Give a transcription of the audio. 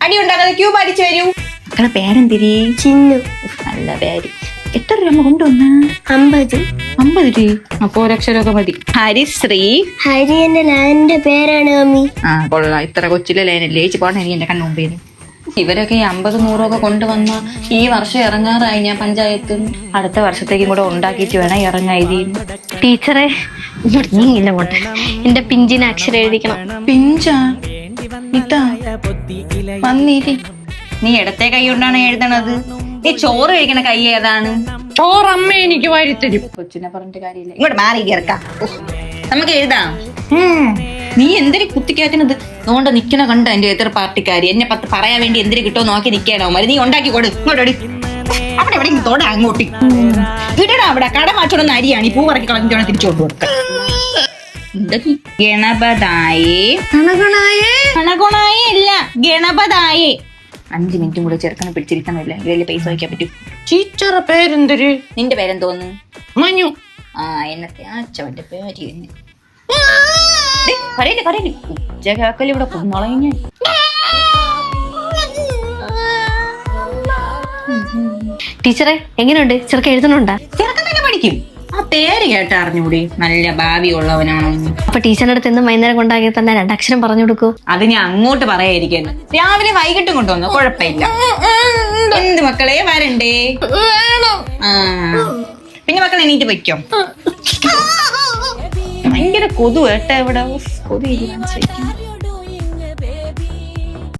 അടി ഉണ്ടാക്കാതെ ക്യൂബ് അടിച്ചു വരൂ. മക്കളെ പേരെന്തിരി? ചിന്നു. നല്ല പേര്. എത്ര രൂപ കൊണ്ടുവന്ന? അമ്പത്. അമ്പത് രൂപ അപ്പോ ഒരക്ഷരൊക്കെ മതി. ഹരിശ്രീ ഹരി എന്റെ ലാൻഡിന്റെ പേരാണ് മമ്മി ആ കൊള്ളാം. ഇത്ര കൊച്ചിലെ ലൈനല്ലേ ചേച്ചി പോണേ എനിക്ക് എന്റെ കണ്ണു മുമ്പേന് ഇവരൊക്കെ ഈ അമ്പത് നൂറൊക്കെ കൊണ്ടുവന്ന ഈ വർഷം ഇറങ്ങാറായി ഞാൻ പഞ്ചായത്ത് അടുത്ത വർഷത്തേക്കും കൂടെ ഉണ്ടാക്കിയിട്ട് വേണം ഇറങ്ങായി ടീച്ചറെ നീ ഇല്ല കൊണ്ട് എന്റെ പിഞ്ചിന് അക്ഷരം എഴുതിക്കണം. പിഞ്ചാ? വന്നീരി. നീ ഇടത്തെ കൈ കൊണ്ടാണ് എഴുതണത്. ഈ ചോറ് കഴിക്കണ കൈ ഏതാണ്? ചോറമ്മ എനിക്ക് വാരിത്തരും. കൊച്ചിനെ പറഞ്ഞിട്ട് കാര്യമില്ല. ഇങ്ങോട്ട് മാറി കിറക്കാം. നമുക്ക് എഴുതാം. നീ എന്തിനു കുത്തിക്കയറ്റുന്നത് അതുകൊണ്ട് നിക്കണ കണ്ട എന്റെ എതിർ പാർട്ടിക്കാരി. എന്നെ പത്ത് പറയാൻ വേണ്ടി എന്തിനു കിട്ടോ നോക്കി നിക്കണോ മതി നീ ഉണ്ടാക്കി കൊടു. ഇങ്ങോട്ട് എടി. അവിടെ എവിടെ തോടാ അങ്ങോട്ട്. ഇടടാ അവിടെ. കട അരിയാണ്. ഈ പൂ പറക്കി കളഞ്ഞോണം തിരിച്ചോട്ട് കൊടുക്ക ഗണപതായേ? ഗണഗുണായേ അല്ല ഗണപതായേ. അഞ്ചു മിനിറ്റും കൂടെ ചെറുക്കനെ പിടിച്ചിരിക്കണമില്ല ഇതിൽ പൈസ വയ്ക്കാൻ പറ്റും. ടീച്ചറെ പേരെന്തൊരു? നിന്റെ പേരെന്തോന്ന്? മനു. ആ എന്നത്തെ അച്ഛവന്റെ പേര് തന്നെ ദേ, കരയിൽ കരയിൽ ഉച്ച കേക്കൽ ഇവിടെ കൊന്നളഞ്ഞ ടീച്ചറെ എങ്ങനെയുണ്ട്? ചെറുക്ക എഴുതണുണ്ടാ ചെറുക്കൻ തന്നെ പഠിക്കും. ആ പേര് കേട്ട അറിഞ്ഞൂടി? നല്ല ഭാവി ഉള്ളവനാണോ അപ്പൊ ടീച്ചറിന്റെ അടുത്ത് എന്നും വൈകുന്നേരം കൊണ്ടാക്കി തന്നെ രണ്ടക്ഷരം പറഞ്ഞു കൊടുക്കൂ. അത് ഞാൻ അങ്ങോട്ട് പറയായിരിക്കുന്നു രാവിലെ വൈകിട്ടും കൊണ്ടുവന്നു? കുഴപ്പമില്ല. എന്ത് മക്കളെ വരണ്ടേ? ആ. പിന്നെ മക്കൾ എണീറ്റ് വയ്ക്കോ ഭയങ്കര കൊതു കേട്ടോ ഇവിടെ. കൊതു